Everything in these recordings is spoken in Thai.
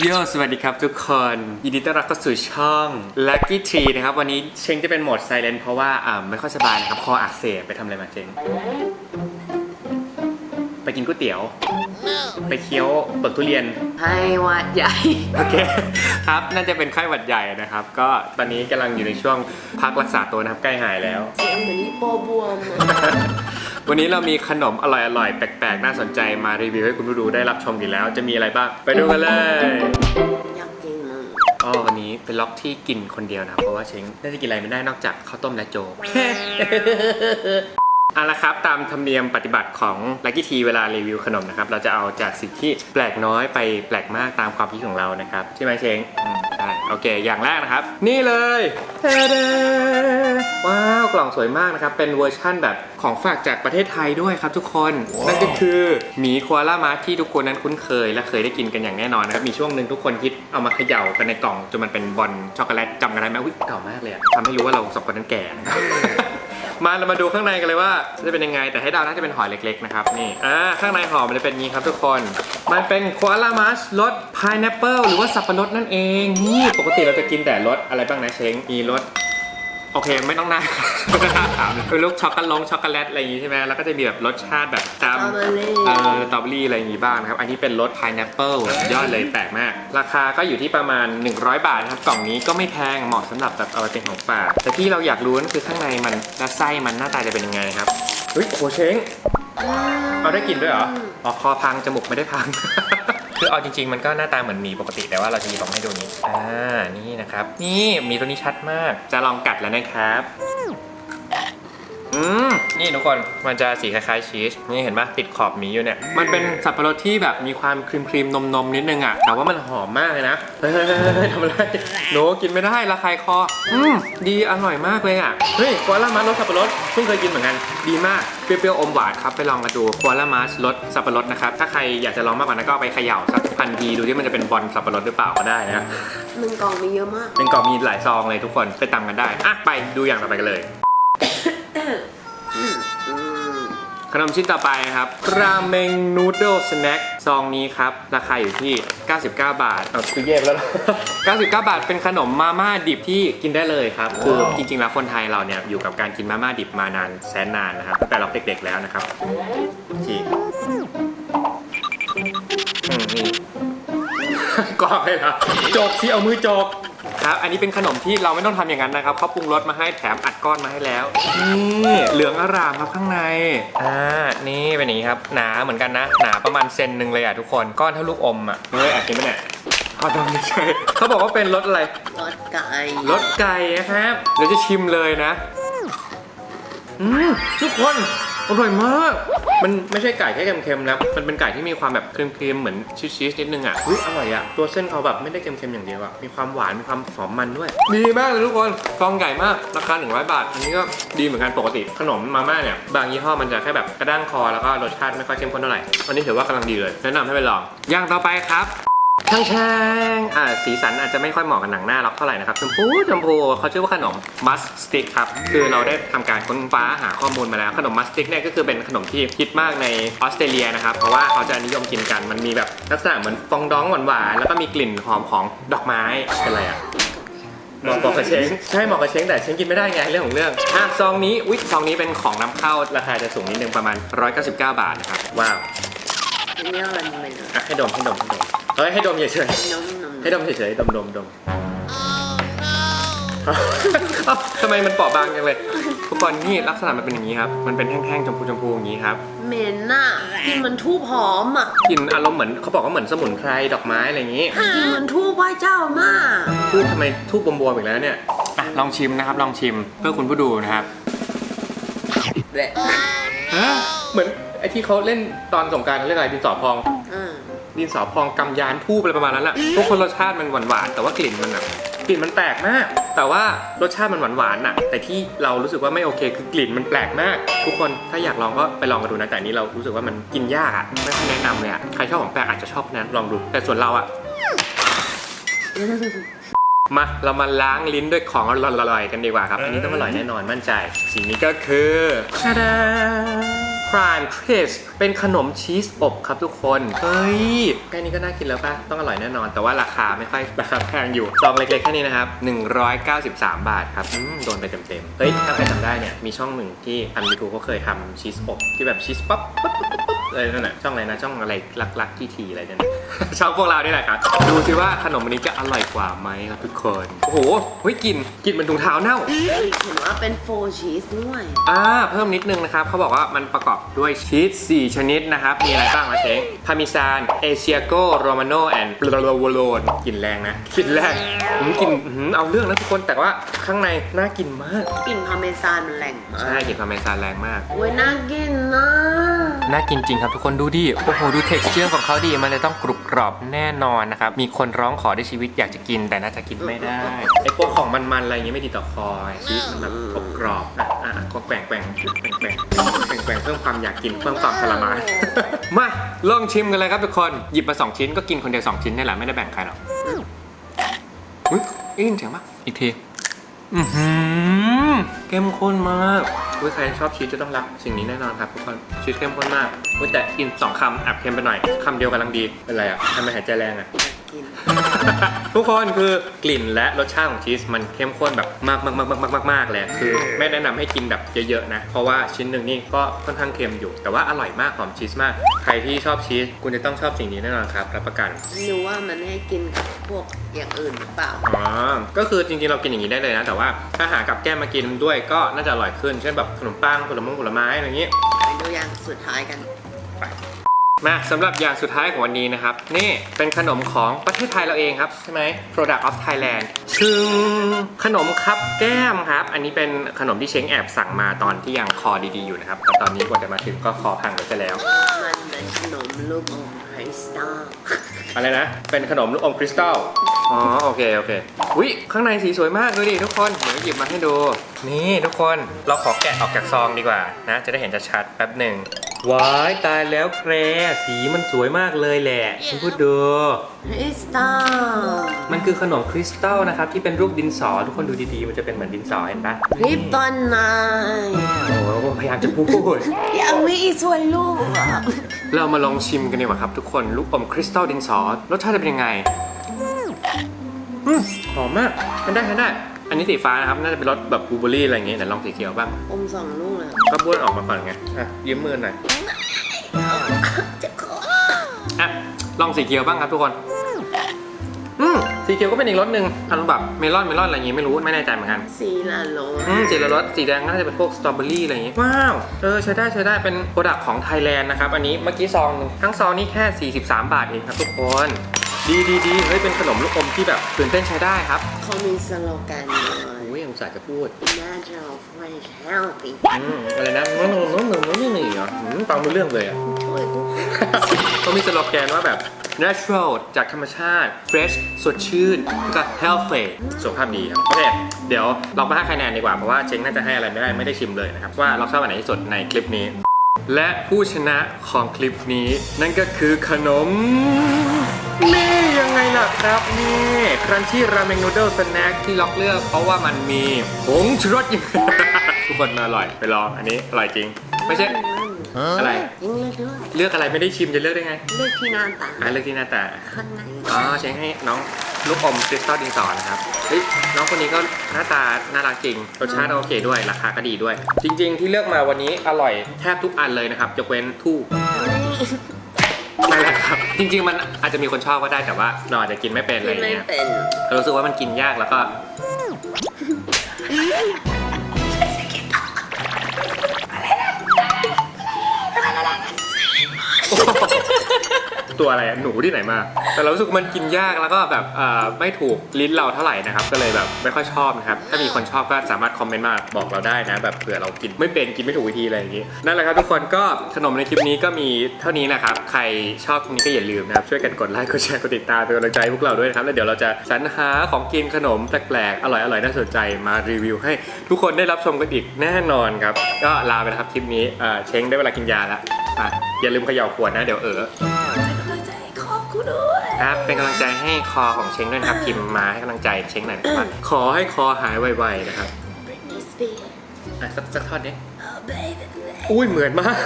โยสวัสดีครับทุกคน ยินดีต้อนรับเข้าสู่ช่อง Lucky Tree นะครับ วันนี้เชงจะเป็นโหมด Silent เพราะว่าอ่าไม่ค่อยสบายนะครับ คออักเสบไปทำอะไรมาเชงไปกินก๋วยเตี๋ยว ไปเคี้ยวเปลือกทุเรียนให้หวัดใหญ่ โอเค ครับ น่าจะเป็นไข้หวัดใหญ่นะครับ ก็ตอนนี้กำลังอยู่ในช่วงพักรักษาตัวนะครับ ใกล้หายแล้ว เสียงเหมือนฮิปโปบวมอะ วันนี้เรามีขนมอร่อยๆ แปลกๆ น่าสนใจมารีวิวให้คุณผู้ดูได้รับชมกันแล้ว จะมีอะไรบ้าง ไปดูกันเลยอยากกินมึงอ๋อวันนี้เป็นล็อกที่กินคนเดียวนะครับเพราะว่าเช้งน่าจะกินอะไรไม่ได้นอกจากข้าวต้มและโจ๊กเอาละครับตามธรรมเนียมปฏิบัติของลักกี้ทีเวลารีวิวขนมนะครับ เราจะเอาจากสิ่งที่แปลกน้อยไปแปลกมากตามความคิดของเรานะครับ ใช่ไหมเช้ง อืมใช่โอเค อย่างแรกนะครับ นี่เลยเทเดว้าวกล่องสวยมากนะครับ เป็นเวอร์ชั่นแบบของฝากจากประเทศไทยด้วยครับทุกคน นั่นก็คือหมีโคอาล่ามาที่ทุกคนนั้นคุ้นเคย และเคยได้กินกันอย่างแน่นอนนะครับ มีช่วงหนึ่งทุกคนคิดเอามาเขย่ากันในกล่องจนมันเป็นบอลช็อกโกแลตจำกันได้ไหมอุ๊ยเก่ามากเลยอะทำให้รู้ว่าเราสองคนนั้นแก่นะครับ มาเรามาดูข้างในกันเลยว่าจะเป็นยังไง แต่ให้เดาน่าจะเป็นหอยเล็กๆนะครับนี่อ่าข้างในห่อมันจะเป็นงนี้ครับทุกคน มันเป็นโคอาลามัสรสพายแอปเปิลหรือว่าสับปะรดนั่นเองนี่ปกติเราจะกินแต่รสอะไรบ้างนะเชงมีรส โอเคไม่ต้องน่าไม่ต้องน่าถามเลยคือลูกช็อกโกแลตช็อกโกแลตอะไรอย่างงี้ใช่ไหมแล้วก็จะมีแบบรสชาติแบบตามสตรอเบอรี่เอ่อสตรอเบอรี่อะไรอย่างงี้บ้างนะครับ อันนี้เป็นรสพายแอปเปิลยอดเลยแปลกมาก ราคาก็อยู่ที่ประมาณ 100 บาทนะครับ กล่องนี้ก็ไม่แพงเหมาะสำหรับแบบเอาไปเป็นของฝากแต่ที่เราอยากรู้นั่นคือข้างในมันและไส้มันหน้าตาจะเป็นยังไงครับเฮ้ยโอ้โหเช้งเอาได้กลินด้วยเหรออ๋อคอพังจมูกไม่ได้พัง คือเอาจริงๆ มันก็หน้าตาเหมือนหมีปกติแต่ว่าเราจะหยิบออกให้ดูนี้อ่านี่นะครับ นี่หมีตัวนี้ชัดมาก จะลองกัดแล้วนะครับ อืมนี่ทุกคนมันจะสีคล้ายๆชีสนี่เห็นปะติดขอบหมีอยู่เนี่ยมันเป็นสับปะรดที่แบบมีความครีมครีมนมนมๆนิดนึงอะแต่ว่ามันหอมมากเลยนะเฮ้ยๆๆๆทำอะไรหนูกินไม่ได้ระคายคออืมดีอร่อยมากเลยอะเฮ้ยกัวล่ามัสรสสับปะรดเพิ่งเคยกินเหมือนกันดีมากเปรี้ยวๆอมหวานครับไปลองกันดูกัวล่ามัสรสสับปะรดนะครับถ้าใครอยากจะลองมากกว่านั้นก็เอาไปเขย่าสักพันทีดูที่มันจะเป็นบอลสับปะรดหรือเปล่าก็ได้นะมึงกล่องมีเยอะมากเป็นกล่องมีหลายซองเลยทุกคนไปตามกันได้อะไปดูอย่างต่อไปกันเลย อืม ขนมชิ้นต่อไปนะครับ ราเมงนูดเดิลสแน็คซองนี้ครับ ราคาอยู่ที่ 99 บาทเอาคือแยกแล้ว 99 บาทเป็นขนมมาม่าดิบที่กินได้เลยครับ คือจริงๆแล้วคนไทยเราเนี่ยอยู่กับการกินมาม่าดิบมานานแสนนานนะครับตั้งแต่เราเด็กๆแล้วนะครับจีอืมนี่กรอกเลยเหรอจกที่เอามือจ กครับ อันนี้เป็นขนมที่เราไม่ต้องทำอย่างนั้นนะครับเขาปรุงรสมาให้แถมอัดก้อนมาให้แล้ว นี่เหลืองอร่ามครับข้างใน อ่า นี่เป็นอย่างนี้ครับ หนาเหมือนกันนะ หนาประมาณเซนหนึ่งเลยอะทุกคน ก้อนเท่าลูกอมอะเฮ้ยอัดกินไหมเนี่ยอ๋อต้องไม่ใช่เขาบอกว่าเป็นรสอะไร รสไก่ รสไก่นะครับ เดี๋ยวจะชิมเลยนะ อืมทุกคน อร่อยมาก มันไม่ใช่ไก่แค่เค็มๆนะ มันเป็นไก่ที่มีความแบบครีมๆเหมือนชีสๆนิดนึงอะอุ้ยอร่อยอะ ตัวเส้นเขาแบบไม่ได้เค็มๆอย่างเดียวอะ มีความหวาน มีความหอมมันด้วย ดีมากเลยทุกคนฟองใหญ่มาก ราคา 100 บาท อันนี้ก็ดีเหมือนกันปกติ ขนมมาม่าเนี่ย บางยี่ห้อมันจะแค่แบบกระด้างคอแล้วก็รสชาติไม่ค่อยเข้มข้นเท่าไหร่ อันนี้ถือว่ากำลังดีเลย แนะนำให้ไปลอง อย่างต่อไปครับ ช่างช่างอ่าสีสันอาจจะไม่ค่อยเหมาะกับหนังหน้าเราเท่าไหร่นะครับชมพูชมพูเขาชื่อว่าขนมมัสสติ๊กครับ คือเราได้ทำการค้นฟ้าหาข้อมูลมาแล้ว ขนมมัสสติ๊กเนี่ยก็คือเป็นขนมที่ฮิตมากในออสเตรเลียนะครับ เพราะว่าเขาจะนิยมกินกัน มันมีแบบลักษณะเหมือนฟองดองหวานๆ แล้วก็มีกลิ่นหอมของดอกไม้เป็นอะไรอะเหมาะกับเช้งใช่เหมาะกับเช้งแต่เช้งกินไม่ได้ไงเรื่องของเรื่องอะซองนี้วิซองนี้เป็นของนำเข้าราคาจะสูงนิดนึงประมาณ 199 บาทนะครับว้าวอันนี้อะไรมันเลยอะให้ดมให้ดมให้ดม เฮ้ยให้ดมเฉยๆนมนมให้ดมเฉยๆดมดมดมเอ้าทำไมมันเปราะบางจังเลยทุกคนนี่ลักษณะมันเป็นอย่างนี้ครับ มันเป็นแท่งๆชมพูชมพูอย่างนี้ครับเหม็นน่ะกินเหมันทูบหอมอะกลิ่นอารมณ์เหมือนเขาบอกว่าเหมือนสมุนไพรดอกไม้อะไรอย่างนี้กินเหมันทูบไหว้เจ้ามากทูบทำไมทูบบวมๆอีกแล้วเนี่ยอะลองชิมนะครับ ลองชิมเพื่อคุณผู้ดูนะครับแหละฮะเหมือนไอ้ที่เขาเล่นตอนสงกรารเขาเรียกอะไรดินสอพองอืม ดินสอพองกำยานทูบอะไรประมาณนั้นแหละทุกคนรสชาติมันหวานๆแต่ว่ากลิ่นมันอะกลิ่นมันแปลกมาก แต่ว่ารสชาติมันหวานๆน่ะ แต่ที่เรารู้สึกว่าไม่โอเคคือกลิ่นมันแปลกมาก ทุกคนถ้าอยากลองก็ไปลองกันดูนะแต่อันนี้เรารู้สึกว่ามันกินยากอะไม่ค่อยแนะนำเลยอะใครชอบของแปลกอาจจะชอบนะลองดู แต่ส่วนเราอะมาเรามาล้างลิ้นด้วยของอร่อยๆกันดีกว่าครับ อันนี้ต้องอร่อยแน่นอนมั่นใจสิ่งนี้ก็คือชาดาห Prime Crisp เป็นขนมชีสอบครับทุกคน เฮ้ย แค่นี้ก็น่ากินแล้วป่ะ ต้องอร่อยแน่นอน แต่ว่าราคาไม่ค่อยราคาแพงอยู่ซองเล็กๆแค่นี้นะครับ 193 บาทครับอืมโดนไปเต็มๆ เฮ้ย ถ้าใครจำได้เนี่ย มีช่องหนึ่งที่ทำยูทูบเขาเคยทำชีสอบ ที่แบบชีสป๊อปป๊อปป๊อปป๊อปป๊อปอะไรนั่นแหละช่องอะไรนะช่องอะไรลักๆที่ทีอะไรเนี่ยนะช่องพวกเรานี่แหละครับ ดูสิว่าขนมอันนี้จะอร่อยกว่าไหมครับทุกคน โอ้โหเฮ้ยกลินกลินเหมันถุงเท้าเน่าเห็นว่าเป็นโฟชีสด้วย อ่าเพิ่มนิดนึงนะครับเขาบอกว่ามันประกอบด้วยชีส 4 ชนิดนะครับ มีอะไรบ้างมาเช้งพามิซานเอเชียโกโรมาโนแอนด์บลาโวโลนกลิ่นแรงนะกลิ่นแรงหืมกลิ่นหืมเอาเรื่องนะทุกคนแต่ว่าข้างในน่ากินมากกลิ่นพาเมซานมันแรงมาใช่กลิ่นพาเมซานแรงมากโอ้ยน่ากินนะน่ากินจริงครับทุกคนดูดิโอ้โหดูเท็กซ์เจอร์ของเขาดิมันเลยต้องกรุบกรอบแน่นอนนะครับมีคนร้องขอด้วยชีวิตอยากจะกินแต่น่าจะกินไม่ได้ไอพวกของมันๆอะไรอย่างงี้ยไม่ดีต่อคอชีสมันแบบกรอบกรอบอะอะอะก็แกว่งแกว่งแกว่งแกว่งแกว่ง แกว่งเพิ่มความอยากกินเพิ่มความทรมาน มาลองชิมกันเลยครับทุกคนหยิบมา2ชิ้นก็กินคนเดียว2ชิ้นนี่แหละไม่ได้แบ่งใครหรอกอุ้ยได้ยินเสียงปะอีกทีอือหือเข้มข้นมากอุ้ยใครชอบชีสจะต้องรักสิ่งนี้แน่นอนครับทุกคนชีสเข้มข้นมากอุ้ยแต่กินสองคำแอบเค็มไปหน่อยคำเดียวกำลังดีเป็นไรอะทำไมหายใจแรงอะ กิน ทุกคนคือกลิ่นและรสชาติของชีสมันเข้มข้นแบบมากมากมากมากมากมากเลยคือ ไม่แนะนำให้กินแบบเยอะๆนะ เพราะว่าชิ้นหนึ่งนี่ก็ค่อนข้างเค็มอยู่ แต่ว่าอร่อยมากหอมชีสมาก ใครที่ชอบชีสคุณจะต้องชอบสิ่งนี้แน่นอนครับรับประกัน ไม่รู้ว่ามันให้กินกับพวกอย่างอื่นหรือเปล่า อ๋อ ก็คือจริงๆ เรากินอย่างนี้ได้เลยนะ แต่ว่าถ้าหากับแก้มมากินด้วยก็น่าจะอร่อยขึ้น เช่นแบบขนมปังผลไม้ผลไม้อะไรอย่างนี้ ไปดูอย่างสุดท้ายกัน มาสำหรับอย่างสุดท้ายของวันนี้นะครับ นี่เป็นขนมของประเทศไทยเราเองครับ ใช่ไหม Product of Thailand ซึ่งขนมครับแก้มครับ อันนี้เป็นขนมที่เช้งแอบสั่งมาตอนที่ยังคอดีๆอยู่นะครับแต่ตอนนี้กว่าจะมาถึงก็คอพังไปซะแล้ว มันเป็นขนมลูกอมคริสตัลอะไรนะ เป็นขนมลูกอมคริสตัล อ๋อ โอเค โอเควิข้างในสีสวยมากดูดิทุกคน เดี๋ยวหยิบมาให้ดู นี่ทุกคน เราขอแกะออกจากซองดีกว่านะ จะได้เห็นชัดๆแป๊บหนึ่ง ว้ายตายแล้วแครสีมันสวยมากเลยแหละคุณพูดดูคริสตัลมันคือขนมคริสตัลนะครับ ที่เป็นรูปดินสอทุกคนดูดีๆ มันจะเป็นเหมือนดินสอเห็นปะคลิปตอนนายโอ้โหพยายามจะพูดยังไม่อีกส่วนลูกอะเรามาลองชิมกันดีกว่าครับทุกคนลูกอมคริสตัลดินสอรสชาติจะเป็นยังไงอืมหอมมากทานได้ทานได้ อันนี้สีฟ้านะครับ น่าจะเป็นรสแบบบลูเบอร์รี่อะไรอย่างเงี้ยแต่ลองสีเขียวบ้างอมสองลูกเลยก็บ้วนออกมาก่อนไง อะยืมมือหน่อยจะขออะ ลองสีเขียวบ้างครับทุกคน อืมสีเขียวก็เป็นอีกรสหนึ่งอารมณ์แบบเมลอนเมลอนอะไรอย่างงี้ไม่รู้ไม่แน่ใจเหมือนกัน สีละโลอืมสีละรสสีแดงก็น่าจะเป็นพวกสตรอเบอรี่อะไรอย่างงี้ ว้าว เออใช้ได้ใช้ได้เป็นโปรดักต์ของไทยแลนด์นะครับ อันนี้เมื่อกี้ซองหนึ่งทั้งซองนี่แค่ 43 บาทเองครับทุกคน ดีดีดีเฮ้ยเป็นขนมลูกอมที่แบบตื่นเต้นใช้ได้ครับ เขามีสโลแกนเลย โอ้ยยังอุตส่าห์จะพูด natural fresh healthy อืมอะไรนะน้องน้องน้องน้องน้องนี่เหรออืมฟังไม่รู้เรื่องเลยอะโอ้ยกูเขามีสโลแกนว่าแบบ natural จากธรรมชาติ fresh สดชื่นแล้วก็ healthy สุขภาพดีครับ โอเค เดี๋ยวเรามาให้คะแนนดีกว่า เพราะว่าเจ๊งน่าจะให้อะไรไม่ได้ ไม่ได้ชิมเลยนะครับ ว่าเราชอบอันไหนที่สุดในคลิปนี้ และผู้ชนะของคลิปนี้ นั่นก็คือขนม นี่ยังไงล่ะครับนี่ครันชี่ราเมงนูเดิลสแน็คที่ล็อกเลือก เพราะว่ามันมีผงชูรสอยู่ ทุกคนมาอร่อยไปลองอันนี้อร่อยจริง ไม่ใช่ อะไรยังเลือกด้วยเลือกอะไรไม่ได้ชิมจะเลือกได้ไงเลือกที่หน้าตาอะเลือกที่หน้าตา ข้างในอ๋อเช็คให้น้องลูกอมคริสตัลดินสอนะครับ เฮ้ยน้องคนนี้ก็หน้าตาน่ารักจริง รสชาติโอเคด้วย ราคาก็ดีด้วย จริง ๆ ที่เลือกมาวันนี้อร่อยแทบทุกอันเลยนะครับยกเว้นทูบ นั่นแหละครับ จริง ๆ มันอาจจะมีคนชอบก็ได้แต่ว่าเราอาจจะกินไม่เป็นอะไรที่อย่างไม่เงี้ยเป็น เรารู้สึกว่ามันกินยากแล้วก็ ตัวอะไรอะหนูที่ไหนมา แต่เรารู้สึกมันกินยากแล้วก็แบบเอ่อไม่ถูกลิ้นเราเท่าไหร่นะครับ ก็เลยแบบไม่ค่อยชอบนะครับ ถ้ามีคนชอบก็สามารถคอมเมนต์มาบอกเราได้นะ แบบเผื่อเรากินไม่เป็นกินไม่ถูกวิธีอะไรอย่างงี้ นั่นแหละครับทุกคนก็ขนมในคลิปนี้ก็มีเท่านี้นะครับ ใครชอบคลิปนี้ก็อย่าลืมนะครับ ช่วยกันกดไลค์ กดแชร์ กดติดตามเป็นกำลังใจให้พวกเราด้วยนะครับ แล้วเดี๋ยวเราจะสรรหาของกินขนมแปลกๆ อร่อยๆ น่าสนใจมารีวิว ให้ทุกคนได้รับชมกันอีกแน่นอนครับ ก็ลาไปแล้วครับคลิปนี้เอ่อเช้งได้เวลากินยาแล้วอะอย่าลืมเขย่าขวดนะเดี๋ยวเออ ด้วยครับเป็นกำลังใจให้คอของเช้งด้วยนะครับพิมพ์มาให้กำลังใจเช้งหน่อยนะครับขอให้คอหายไวๆนะครับ Britney Spears อะสักสักทอดนี้ oh baby อุ้ยเหมือนมาก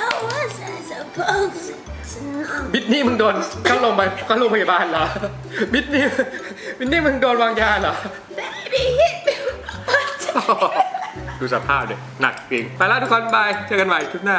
How was I supposed to know? บิดนี่มึงโดนเข้าโรงพยาบาลเข้าโรงพยาบาลเหรอบิดนี่บิดนี่มึงโดนวางยาเหรอ Baby hit me. ดูสภาพเด็หนักจริงไปแล้วทุกคนบายเจอกันใหม่คลิปหน้า